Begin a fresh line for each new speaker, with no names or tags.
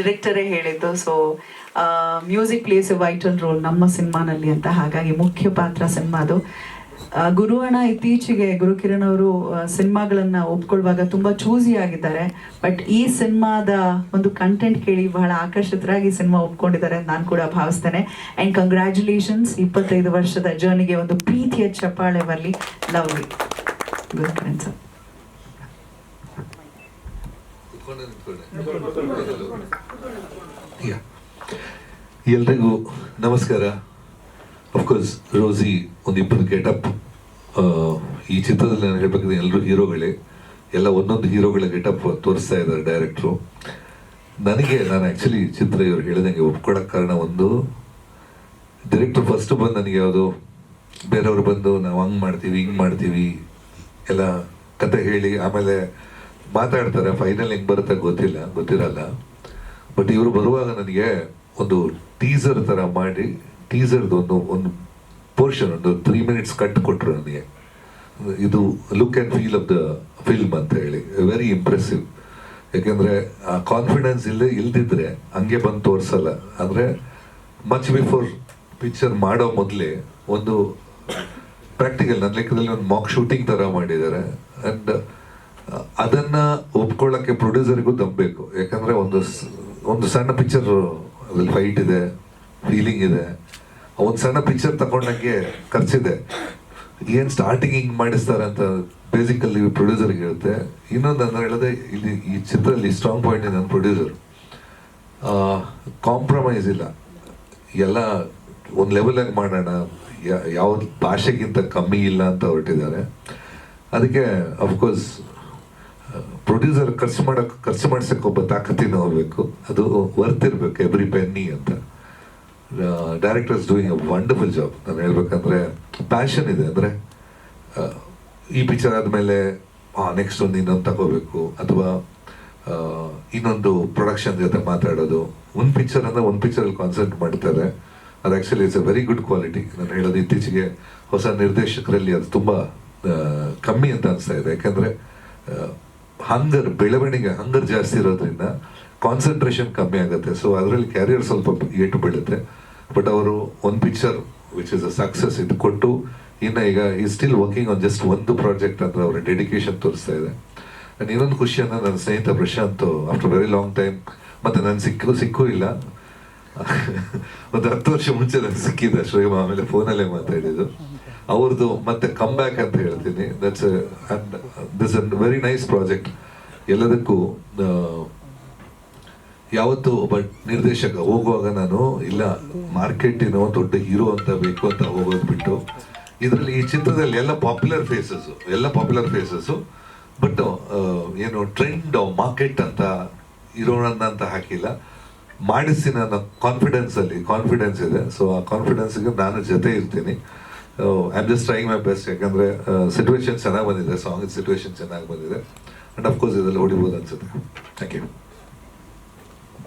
ಡಿರೆಕ್ಟರೇ ಹೇಳಿದ್ದು. So music plays a vital role ನಮ್ಮ ಸಿನಿಮಾನಲ್ಲಿ ಅಂತ. ಹಾಗಾಗಿ ಮುಖ್ಯ ಪಾತ್ರ ಸಿನಿಮಾದು ಗುರು ಅಣ್ಣ ಇತ್ತೀಚೆಗೆ ಗುರುಕಿರಣ್ ಅವರು ಸಿನಿಮಾಗಳನ್ನ ಒಪ್ಕೊಳ್ಳುವಾಗ ತುಂಬಾ ಚೂಸಿ ಆಗಿದ್ದಾರೆ. ಬಟ್ ಈ ಸಿನಿಮಾದ ಒಂದು ಕಂಟೆಂಟ್ ಕೇಳಿ ಬಹಳ ಆಕರ್ಷಿತರಾಗಿ ಸಿನಿಮಾ ಒಪ್ಕೊಂಡಿದ್ದಾರೆ ಅಂತ ನಾನು ಕೂಡ ಭಾವಿಸ್ತೇನೆ. ಅಂಡ್ ಕಂಗ್ರ್ಯಾಚುಲೇಷನ್ಸ್ ಇಪ್ಪತ್ತೈದು ವರ್ಷದ ಜರ್ನಿಗೆ ಒಂದು ಪ್ರೀತಿಯ ಚಪ್ಪಾಳೆ ಬರಲಿ. ಲವ್ಲಿ ಗುರುಕಿರಣ್ ಸರ್
ಎಲ್ರಿಗೂ ನಮಸ್ಕಾರ. ಅಫ್ಕೋರ್ಸ್ ರೋಸಿ ಒಂದು ಇಬ್ಬರು ಗೆಟಪ್ ಈ ಚಿತ್ರದಲ್ಲಿ ನಾನು ಹೇಳ್ಬೇಕಂದ್ರೆ ಎಲ್ಲರೂ ಹೀರೋಗಳೇ. ಎಲ್ಲ ಒಂದೊಂದು ಹೀರೋಗಳ ಗೆಟಪ್ ತೋರಿಸ್ತಾ ಇದ್ದಾರೆ ಡೈರೆಕ್ಟ್ರು ನನಗೆ, ನಾನು ಆ್ಯಕ್ಚುಲಿ ಚಿತ್ರ ಇವ್ರು ಹೇಳಿದಂಗೆ ಒಪ್ಕೊಳಕ್ಕೆ ಕಾರಣ ಒಂದು ಡೈರೆಕ್ಟ್ರು ಫಸ್ಟ್ ಬಂದು ನನಗೆ ಯಾವುದು, ಬೇರೆಯವರು ಬಂದು ನಾವು ಹಂಗೆ ಮಾಡ್ತೀವಿ, ಹಿಂಗೆ ಮಾಡ್ತೀವಿ, ಎಲ್ಲ ಕತೆ ಹೇಳಿ, ಆಮೇಲೆ ಮಾತಾಡ್ತಾರೆ ಫೈನಲ್ ಹೆಂಗೆ ಬರುತ್ತೆ ಗೊತ್ತಿಲ್ಲ, ಗೊತ್ತಿರಲ್ಲ. ಬಟ್ ಇವರು ಬರುವಾಗ ನನಗೆ ಒಂದು ಟೀಸರ್ ಥರ ಮಾಡಿ ಟೀಸರ್ದು ಒಂದು ಒಂದು ಪೋರ್ಷನ್ ಒಂದು ತ್ರೀ ಮಿನಿಟ್ಸ್ ಕಟ್ ಕೊಟ್ಟರು ನನಗೆ. ಇದು look and feel of the film ಅಂತ ಹೇಳಿ ವೆರಿ ಇಂಪ್ರೆಸಿವ್ ಯಾಕೆಂದ್ರೆ ಆ ಕಾನ್ಫಿಡೆನ್ಸ್ ಇಲ್ಲದೆ ಇಲ್ದಿದ್ರೆ ಹಂಗೆ ಬಂದು ತೋರಿಸಲ್ಲ. ಅಂದ್ರೆ ಮಚ್ ಬಿಫೋರ್ ಪಿಕ್ಚರ್ ಮಾಡೋ ಮೊದಲೇ ಒಂದು ಪ್ರಾಕ್ಟಿಕಲ್ ನನ್ನ ಲೆಕ್ಕದಲ್ಲಿ ಒಂದು ಮಾಕ್ ಶೂಟಿಂಗ್ ತರ ಮಾಡಿದ್ದಾರೆ. ಅಂಡ್ ಅದನ್ನ ಒಪ್ಕೊಳ್ಳೋಕ್ಕೆ ಪ್ರೊಡ್ಯೂಸರಿಗೂ ನಂಬಬೇಕು ಯಾಕಂದ್ರೆ ಒಂದು ಒಂದು ಸಣ್ಣ ಪಿಕ್ಚರ್ ಅದ್ರಲ್ಲಿ ಫೈಟ್ ಇದೆ ಫೀಲಿಂಗ್ ಇದೆ. ಒಂದು ಸಣ್ಣ ಪಿಕ್ಚರ್ ತಗೊಂಡಂಗೆ ಖರ್ಚಿದೆ ಏನ್ ಸ್ಟಾರ್ಟಿಂಗ್ ಹಿಂಗ್ ಮಾಡಿಸ್ತಾರೆ ಅಂತ ಬೇಸಿಕಲ್ಲಿ ಪ್ರೊಡ್ಯೂಸರ್ಗೆ ಇರುತ್ತೆ ಇನ್ನೊಂದು ಅಂದ್ರೆ ಹೇಳದೆ, ಇಲ್ಲಿ ಈ ಚಿತ್ರದಲ್ಲಿ ಸ್ಟ್ರಾಂಗ್ ಪಾಯಿಂಟ್ ನನ್ನ ಪ್ರೊಡ್ಯೂಸರ್ ಕಾಂಪ್ರಮೈಸ್ ಇಲ್ಲ. ಎಲ್ಲ ಒಂದು ಲೆವೆಲಾಗಿ ಮಾಡೋಣ. ಯಾವ ಭಾಷೆಗಿಂತ ಕಮ್ಮಿ ಇಲ್ಲ ಅಂತ ಹೊರಟಿದ್ದಾರೆ. ಅದಕ್ಕೆ ಅಫ್ಕೋರ್ಸ್ ಪ್ರೊಡ್ಯೂಸರ್ ಖರ್ಚು ಮಾಡಕ್, ಖರ್ಚು ಮಾಡ್ಸಕ್ಕೆ ಒಬ್ಬ ತಾಕತ್ತಿನ ಹೋಗ್ಬೇಕು ಅದು ವರ್ತ್ ಇರಬೇಕು ಎವ್ರಿ ಪೆನ್ನಿ ಅಂತ. Directors doing a wonderful job ನಾನು ಹೇಳ್ಬೇಕಂದ್ರೆ ಪ್ಯಾಷನ್ ಇದೆ. ಅಂದ್ರೆ ಈ ಪಿಕ್ಚರ್ ಆದಮೇಲೆ ನೆಕ್ಸ್ಟ್ ಒಂದು ಇನ್ನೊಂದು ತಗೋಬೇಕು. ಅಥವಾ ಇನ್ನೊಂದು ಪ್ರೊಡಕ್ಷನ್ ಜೊತೆ ಮಾತಾಡೋದು. ಒಂದು ಪಿಕ್ಚರ್ ಅಂದ್ರೆ ಒಂದು ಪಿಕ್ಚರಲ್ಲಿ ಕಾನ್ಸಂಟ್ರೇಟ್ ಮಾಡ್ತಾರೆ. ಅದು actually it's a very good quality ನಾನು ಹೇಳೋದು ಇತ್ತೀಚೆಗೆ ಹೊಸ ನಿರ್ದೇಶಕರಲ್ಲಿ ಅದು ತುಂಬ ಕಮ್ಮಿ ಅಂತ ಅನಿಸ್ತಾ ಇದೆ. ಯಾಕಂದ್ರೆ ಹಂಗರ್ ಬೆಳವಣಿಗೆ ಹಂಗರ್ ಜಾಸ್ತಿ ಇರೋದ್ರಿಂದ ಕಾನ್ಸಂಟ್ರೇಷನ್ ಕಮ್ಮಿ ಆಗುತ್ತೆ. ಸೊ ಅದರಲ್ಲಿ ಕ್ಯಾರಿಯರ್ ಸ್ವಲ್ಪ ಏಟು ಬೀಳುತ್ತೆ. ಬಟ್ ಅವರು ಒಂದು picture which is a success ಇದು ಕೊಟ್ಟು ಇನ್ನು ಈಗ ಈ ಸ್ಟಿಲ್ ವರ್ಕಿಂಗ್ ಆನ್ ಜಸ್ಟ್ ಒಂದು ಪ್ರಾಜೆಕ್ಟ್ ಅಂದರೆ ಅವರ ಡೆಡಿಕೇಶನ್ ತೋರಿಸ್ತಾ ಇದೆ. ಆ್ಯಂಡ್ ಇನ್ನೊಂದು ಖುಷಿ ಅಂದರೆ ನನ್ನ ಸ್ನೇಹಿತ Prashant after very long time ಮತ್ತು ನಾನು ಸಿಕ್ಕು, ಸಿಕ್ಕೂ ಇಲ್ಲ. ಒಂದು ಹತ್ತು ವರ್ಷ ಮುಂಚೆ ನಾನು ಸಿಕ್ಕಿದ್ದೆ ಶ್ರೇಮ ಆಮೇಲೆ ಫೋನಲ್ಲೇ ಮಾತಾಡಿದ್ದು. ಅವ್ರದ್ದು ಮತ್ತೆ ಕಮ್ ಬ್ಯಾಕ್ ಅಂತ ಹೇಳ್ತೀನಿ. That's this a very nice project ಎಲ್ಲದಕ್ಕೂ ಯಾವತ್ತು ಒಬ್ಬ ನಿರ್ದೇಶಕ ಹೋಗುವಾಗ ನಾನು, ಇಲ್ಲ ಮಾರ್ಕೆಟಿನ ದೊಡ್ಡ ಹೀರೋ ಅಂತ ಬೇಕು ಅಂತ ಹೋಗೋದು ಬಿಟ್ಟು, ಇದರಲ್ಲಿ ಈ ಚಿತ್ರದಲ್ಲಿ ಎಲ್ಲ ಪಾಪ್ಯುಲರ್ ಫೇಸಸ್ ಎಲ್ಲ ಪಾಪ್ಯುಲರ್ ಫೇಸಸ್ ಬಟ್ ಏನು ಟ್ರೆಂಡ್ ಮಾರ್ಕೆಟ್ ಅಂತ, ಇರೋಣ ಅಂತ ಹಾಕಿಲ್ಲ. ಮಾಡಿಸಿ ನನ್ನ ಕಾನ್ಫಿಡೆನ್ಸ್ ಅಲ್ಲಿ ಕಾನ್ಫಿಡೆನ್ಸ್ ಇದೆ. ಸೊ ಆ ಕಾನ್ಫಿಡೆನ್ಸ್ಗೆ ನಾನು ಜೊತೆ ಇರ್ತೀನಿ. I am just trying my best ಯಾಕಂದ್ರೆ ಸಿಚುವೇಶನ್ ಚೆನ್ನಾಗಿ ಬಂದಿದೆ ಸಾಂಗ್ ಸಿಚುವೇಶನ್ ಚೆನ್ನಾಗಿ ಬಂದಿದೆ. ಅಂಡ್ ಅಫ್ಕೋರ್ಸ್ ಇದರಲ್ಲಿ ಹೊಡಿಬೋದು ಅನ್ಸುತ್ತೆ. Thank you